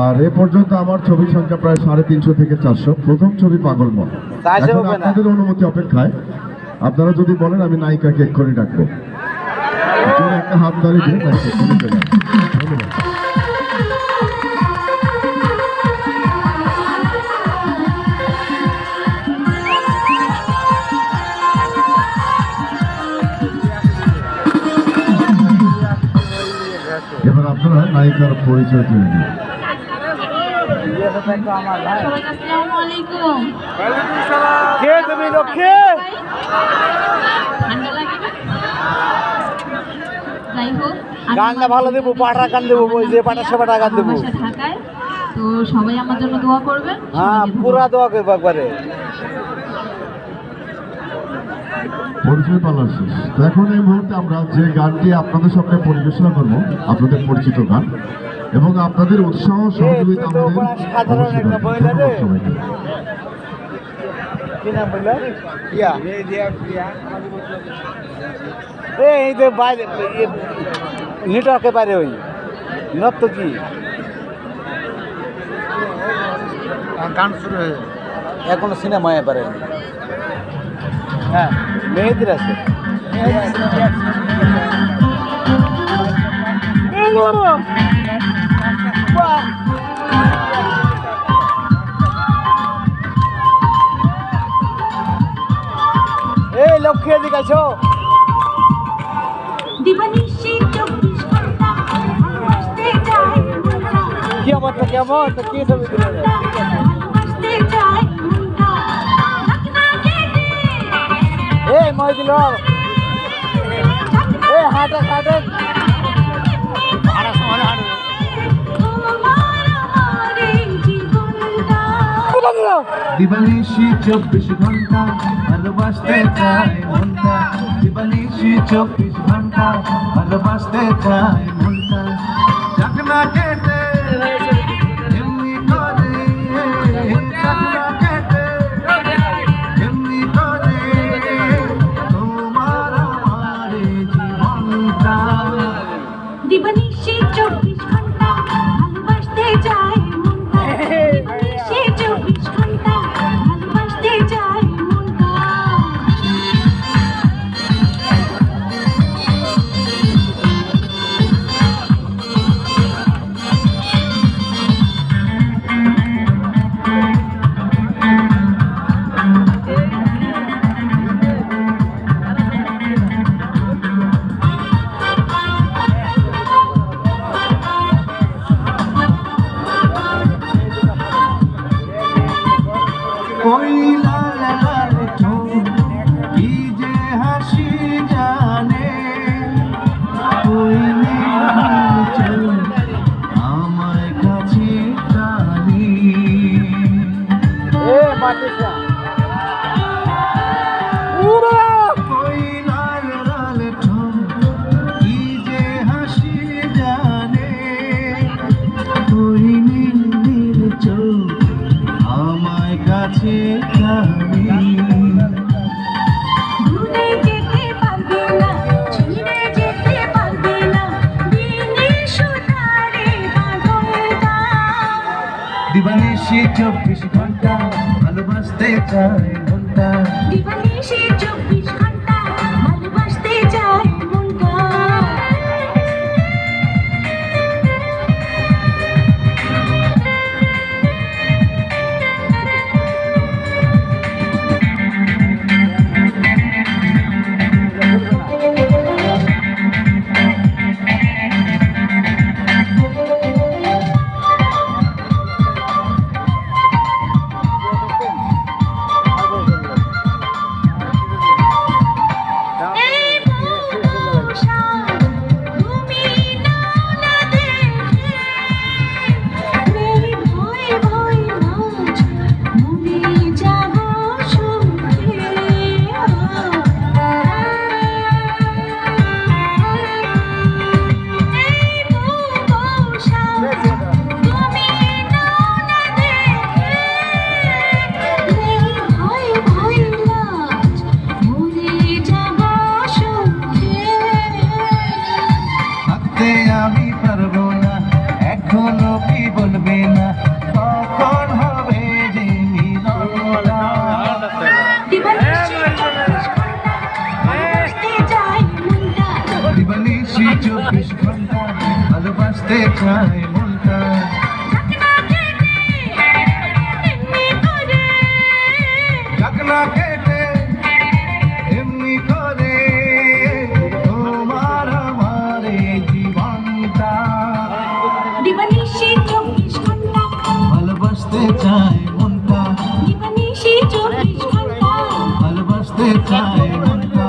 আর এ পর্যন্ত আমার ছবির সংখ্যা প্রায় সাড়ে তিনশো থেকে চারশো। প্রথম ছবি পাগল মন এখন আপনাদের অনুমতি অপেক্ষায়। আপনারা যদি বলেন আমি নায়িকাকে এক্ষুনি ডাকবো। একটা হাত দাঁড়িয়ে। ধন্যবাদ। আপনারা নায়িকার পরিচয় তুলে দিন। কে তুমি গানটা ভালো দেবো পাটা গান দেবো যে পাটা সে পাটা গান দেবো। ঢাকায়। তো সবাই আমার জন্য দোয়া করবেন। হ্যাঁ পুরা দোয়া করব একবারে। পরিচয় পালা শেষ। তো এখন এই মুহূর্তে আমরা যে গানটি আপনাদের সামনে পরিবেশনা করব আপনাদের পরিচিত গান এবং আপনাদের উৎসাহ সহযোগিতা আমাদের। ধন্যবাদ সবাইকে। ইয়া এই যে বাইরে নেটওয়ার্কে বাইরে ওই নত্য কি গান শুরু হয়ে এখনও সিনেমায় পারে হ্যাঁ মেহেদির আছে। এই লক্ষ্মী এদিকে আছো? কি আমার তো কেমন? তো কি ছবি তুলে এই মহিদিল এই হাটে হাটে। হাড়া সময় জীবনটা দিবানিশি চব্বিশ ঘণ্টা ভালোবাসতে চাই মনটা। দিবানিশি চব্বিশ ঘণ্টা ভালোবাসতে চাই মনটা। চাকনা কেটে ওই দিনে সুতারে বাঁধনটা দিবানিশি চব্বিশ ঘণ্টা ভালোবাসতে চাই ঘণ্টা দিবানিশি চব্বিশ ঘণ্টা ভালোবাসতে চায় মনটা ঢাকনা কেটে এমনি করে তোমার আমার জীবনটা। ভালোবাসতে চায় মনটা। ভালোবাসতে চায় মনটা।